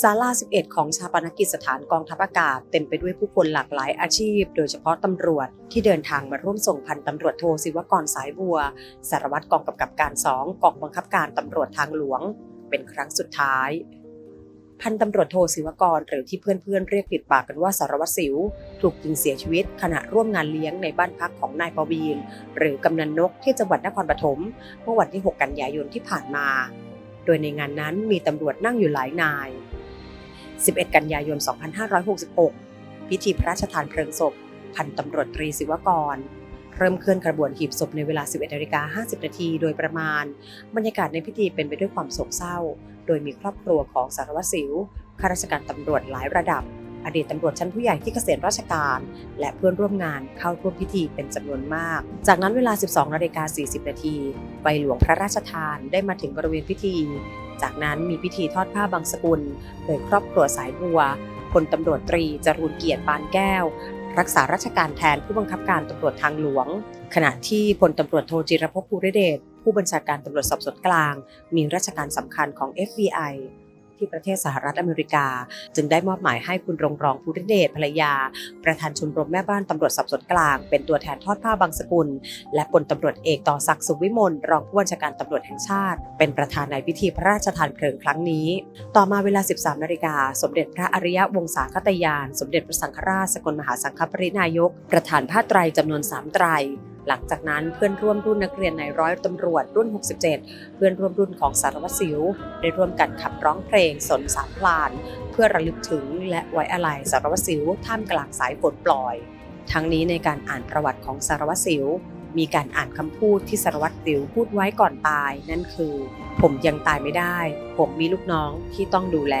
ศาลา 11 ของชาปนกิจสถานกองทัพอากาศ เต็มไปด้วยผู้คนหลากหลายอาชีพ โดยเฉพาะตำรวจที่เดินทางมาร่วมส่งพันตำรวจโทศิวกรสายบัว สารวัตรกองกำกับการ 2 กองบังคับการตำรวจทางหลวง เป็นครั้งสุดท้ายพันตำรวจโทศิวกรหรือที่เพื่อนๆเรียกติดปากกันว่าสารวัตรสิว ถูกยิงเสียชีวิต ขณะร่วมงานเลี้ยงในบ้านพักของนายปวีน หรือกำนันนกที่จังหวัดนครปฐมเมื่อวันที่ 6 กันยายนที่ผ่านมา โดยในงานนั้นมีตำรวจนั่งอยู่หลายนาย 11 กันยายน 2566 พิธีพระราชทานเพลิงศพ พันตำรวจตรีศิวกร เริ่มเคลื่อนกระบวนหีบศพในเวลา 11นาฬิกา50 นาทีโดยประมาณ บรรยากาศในพิธีเป็นไปด้วยความโศกเศร้า โดยมีครอบครัวของสารวัตรสิวข้าราชการตำรวจหลายระดับ อดีตตำรวจชั้นผู้ใหญ่ที่เกษียณราชการ และเพื่อนร่วมงานเข้าร่วมพิธีเป็นจำนวนมาก จากนั้นเวลา 12นาฬิกา40 นาทีไฟหลวงพระราชทานได้มาถึงบริเวณพิธี จากนั้นมีพิธีทอดผ้าบางสกุล โดยครอบครัวสายบัวพลตำรวจตรีจรูนเกียรติปานแก้ว รักษาราชการแทนผู้บังคับการตำรวจทางหลวง ขณะที่พลตำรวจโทจิรพภูริเดชผู้บัญชาการตำรวจสอบสวนกลาง มีราชการสำคัญของ FBI ที่ประเทศสหรัฐอเมริกา จึงได้มอบหมายให้คุณรงรองภูริเดชภรรยา ประธานชมรมแม่บ้านตำรวจสอบสวนกลาง เป็นตัวแทนทอดผ้าบางสกุล และพลตำรวจเอกต่อศักดิ์สุวิมลรองผู้บัญชาการตำรวจแห่งชาติ เป็นประธานในพิธีพระราชทานเพลิงครั้งนี้ ต่อมาเวลา 13 นาฬิกา สมเด็จพระอริยวงศาคตยาน สมเด็จพระสังฆราชสกลมหาสังฆปรินายก ประธานผ้าไตรจำนวน 3 ไตร หลังจากนั้นเพื่อนร่วมรุ่นนักเรียนในร้อยตำรวจรุ่น 67 เพื่อนร่วมรุ่นของสารวัตรสิว ได้ร่วมกันขับร้องเพลงสนสามพลาน เพื่อระลึกถึงและไว้อาลัยสารวัตรสิวท่ามกลางสายฝนปล่อย ทั้งนี้ในการอ่านประวัติของสารวัตรสิวมีการอ่านคำพูดที่สารวัตรสิวพูดไว้ก่อนตายนั่นคือ ผมยังตายไม่ได้ ผมมีลูกน้องที่ต้องดูแล